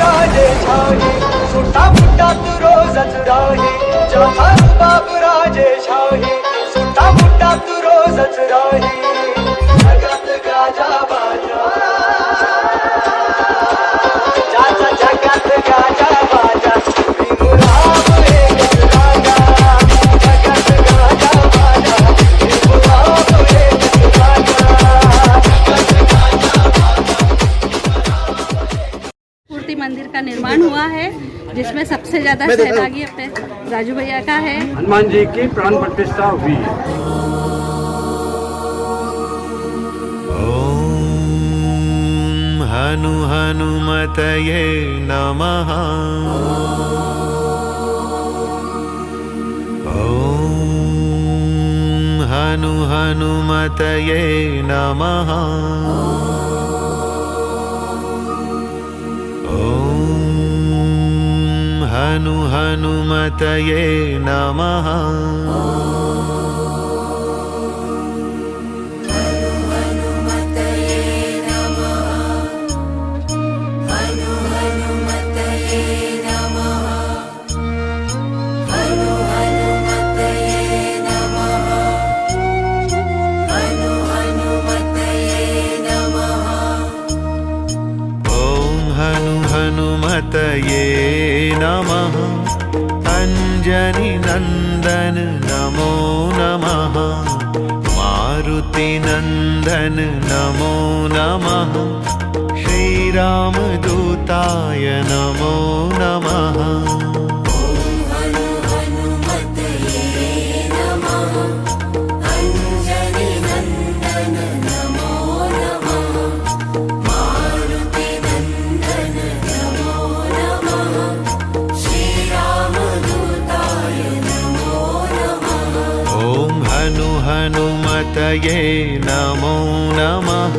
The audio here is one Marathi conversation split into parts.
राजे शाही सुटा फुट्टा तू रोजच राही. जाता बाप राजे शाही सुटा फुट्टा तू रोजच राही. का निर्माण हुआ है जिसमें सबसे ज़्यादा सहभागी अपने राजू भैया का है। हनुमान जी की प्राण प्रतिष्ठा हुई। है हनु हनुमतये नमः। ॐ हनु हनुमतये नमः। हनु हनुमतये नमः ॐ हनु हनुमतये नमः अञ्जनिनन्दन नमो नमः मारुतिनन्दन नमो नमः श्रीरामदूताय नमो नमः हनुमतये नमो नमः।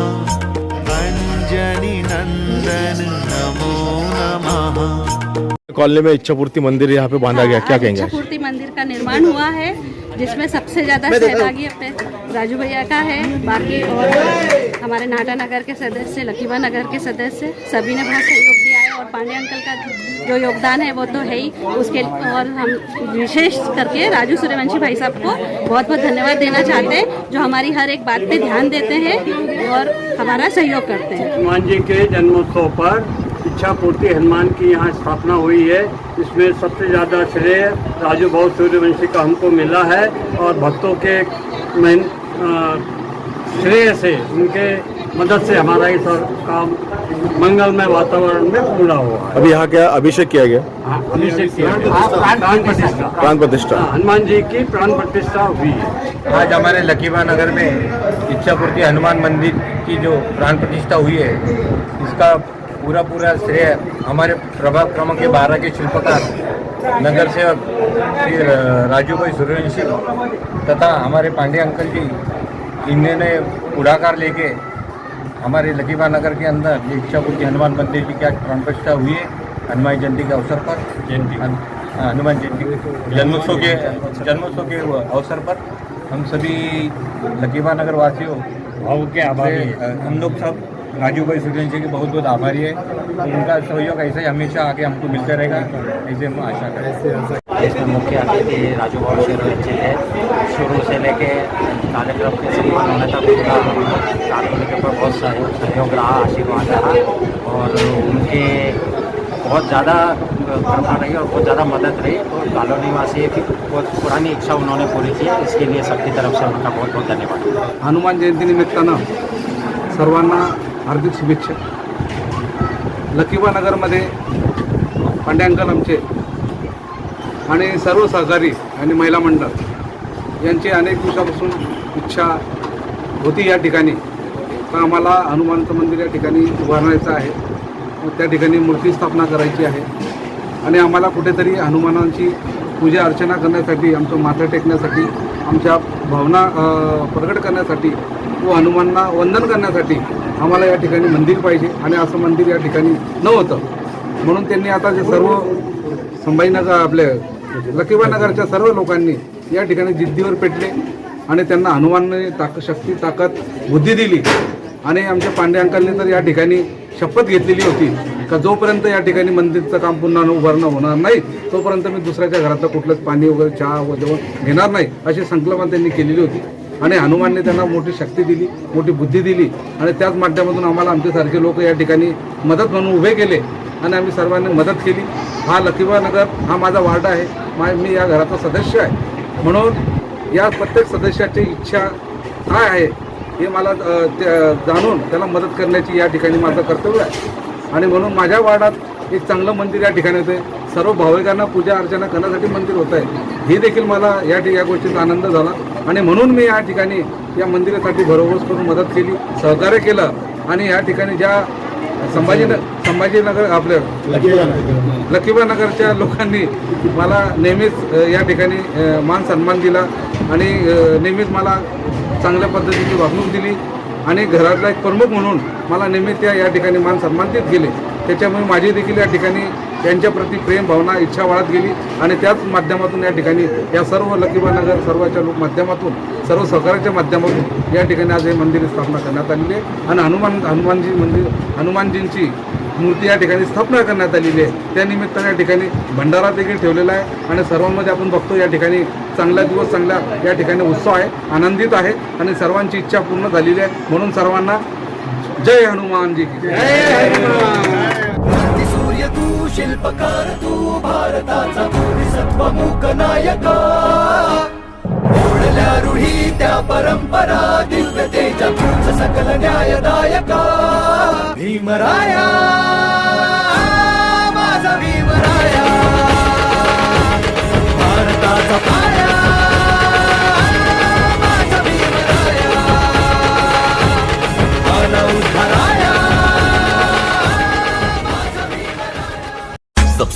नंदन नमो नमः। कॉलोनी में इच्छापूर्ति मंदिर यहाँ पे बांधा गया क्या आज कहेंगे? इच्छापूर्ति मंदिर का निर्माण हुआ है जिसमें सबसे ज़्यादा सहभागी अपने राजू भैया का है, बाकी और हमारे नाटा नगर के सदस्य लकीवा नगर के सदस्य, सभी ने बहुत सहयोग दिया है और पांडे अंकल का जो योगदान है वो तो है ही। उसके और हम विशेष करके राजू सूर्यवंशी भाई साहब को बहुत बहुत धन्यवाद देना चाहते हैं, जो हमारी हर एक बात पे ध्यान देते हैं और हमारा सहयोग करते हैं। हनुमान जी के जन्मोत्सव पर इच्छा पूर्ति हनुमान की यहाँ स्थापना हुई है। इसमें सबसे ज़्यादा श्रेय राजू भाव सूर्यवंशी का हमको मिला है और भक्तों के श्रेय से उनके मदद से हमारा ये सब काम मंगलमय वातावरण में पूरा हुआ है। अभी यहाँ क्या अभिषेक किया गया? अभिषेक किया प्राण प्रतिष्ठा। प्राण प्रतिष्ठा। हाँ, हनुमान जी की प्राण प्रतिष्ठा हुई है। आज हमारे लकीबा नगर में इच्छापूर्ति हनुमान मंदिर की जो प्राण प्रतिष्ठा हुई है इसका पूरा पूरा श्रेय हमारे प्रभाग क्रमांक बारह के शिल्पकार नगर सेवक श्री राजू भाई सूर्यवंशी तथा हमारे पांडे अंकल जी इन्होंने पुढ़ाकार लेके हमारे लकीबा नगर के अंदर ये इच्छापूर्ति हनुमान मंदिर की क्या प्राण प्रतिष्ठा हुई है हनुमान जयंती के अवसर पर जयंती हनुमान जयंती जन्मोत्सव के जन्मोत्सव के अवसर पर हम सभी लकीबा नगर वासियों भाव के आभारी से, अ, हम लोग सब राजू भाई सूर्यवंशी के बहुत बहुत आभारी है। उनका सहयोग ऐसे ही हमेशा आगे हमको मिलते रहेगा। ऐसे हम आशा करें इसमें मुख्य अतिथि राजू बाबू शेरवत जी है। शुरू से लेके कार्यक्रम के संपन्न होने तक उनका कार्यक्रम के ऊपर बहुत सहयोग सहयोग रहा आशीर्वाद रहा। और उनके बहुत ज़्यादा कृपा रही और बहुत ज़्यादा मदद रही। और कॉलोनी वासी की बहुत पुरानी इच्छा उन्होंने पूरी की। इसके लिए सबकी तरफ़ से उनका बहुत बहुत धन्यवाद। हनुमान जयंती जयंतीनिमित्तानं सर्वांना हार्दिक शुभेच्छा. लकीबा नगरमध्ये पांडे अंकल आमचे आणि सर्व सहकारी आणि महिला मंडळ यांची अनेक दिवसापासून इच्छा होती या ठिकाणी. तर आम्हाला हनुमानचं मंदिर या ठिकाणी उभारण्याचं आहे. मग त्या ठिकाणी मूर्ती स्थापना करायची आहे. आणि आम्हाला कुठेतरी हनुमानांची पूजा अर्चना करण्यासाठी आमचं माथा टेकण्यासाठी आमच्या भावना प्रकट करण्यासाठी व हनुमानना वंदन करण्यासाठी आम्हाला या ठिकाणी मंदिर पाहिजे आणि असं मंदिर या ठिकाणी नव्हतं. म्हणून त्यांनी आता जे सर्व संभाजीनगर आपले लकीबानगरच्या सर्व लोकांनी या ठिकाणी जिद्दीवर पेटले आणि त्यांना हनुमानने ताक शक्ती ताकद बुद्धी दिली. आणि आमच्या पांडे अंकलने तर या ठिकाणी शपथ घेतलेली होती. का जोपर्यंत या ठिकाणी मंदिरचं काम पुन्हा उभारणं होणार नाही तोपर्यंत मी दुसऱ्याच्या घरातलं कुठलंच पाणी वगैरे चहा वगैरे घेणार नाही अशी संकल्पना त्यांनी केलेली होती. आणि हनुमानने त्यांना मोठी शक्ती दिली मोठी बुद्धी दिली. आणि त्याच माध्यमातून आम्हाला आमच्यासारखे लोक या ठिकाणी मदत म्हणून उभे केले. आणि आम्ही सर्वांनी मदत केली. हा लकीबा नगर हा माझा वार्ड आहे. मा मी या घराचा सदस्य आहे. म्हणून या प्रत्येक सदस्याची इच्छा काय आहे हे मला त्या- जाणून त्याला मदत करण्याची या ठिकाणी माझं कर्तव्य आहे. आणि म्हणून माझ्या वार्डात एक चांगलं मंदिर या ठिकाणी होतं सर्व भाविकांना पूजा अर्चना करण्यासाठी मंदिर होत आहे हे देखील मला या ठिक या गोष्टीचा आनंद झाला. आणि म्हणून मी या ठिकाणी या मंदिरासाठी भरोबस करून मदत केली सहकार्य केलं. आणि या ठिकाणी ज्या संभाजीनगर संभाजीनगर आपल्या लकीबा नगरच्या लोकांनी मला नेहमीच या ठिकाणी मान सन्मान दिला. आणि नेहमीच मला चांगल्या पद्धतीची वागणूक दिली. आणि घरातला एक प्रमुख म्हणून मला नेहमी त्या या ठिकाणी मान सन्मान देत गेले त्याच्यामुळे माझी देखील या ठिकाणी त्यांच्याप्रती प्रेम भावना इच्छा वाढत गेली आणि त्याच माध्यमातून या ठिकाणी या सर्व लकीबानगर सर्वाच्या लोक माध्यमातून सर्व सहकार्याच्या माध्यमातून या ठिकाणी आज हे मंदिर स्थापना करण्यात आलेली आहे. आणि हनुमान हनुमानजी मंदिर हनुमानजींची मूर्ती या ठिकाणी स्थापना करण्यात आलेली आहे. त्यानिमित्ताने या ठिकाणी भंडारा देखील ठेवलेला आहे. आणि सर्वांमध्ये आपण बघतो या ठिकाणी चांगला दिवस चांगला या ठिकाणी उत्सव आहे आनंदित आहे आणि सर्वांची इच्छा पूर्ण झालेली आहे. म्हणून सर्वांना जय हनुमानजी जय हनुमान. सूर्य तू शिल्पकार तू भारताचा सत्वमुख नायका. ओढल्या रूढी त्या परंपरा दिव्यतेच्या तूच सकल न्यायदायका. भीमराया माझा भीमराया. भारताचा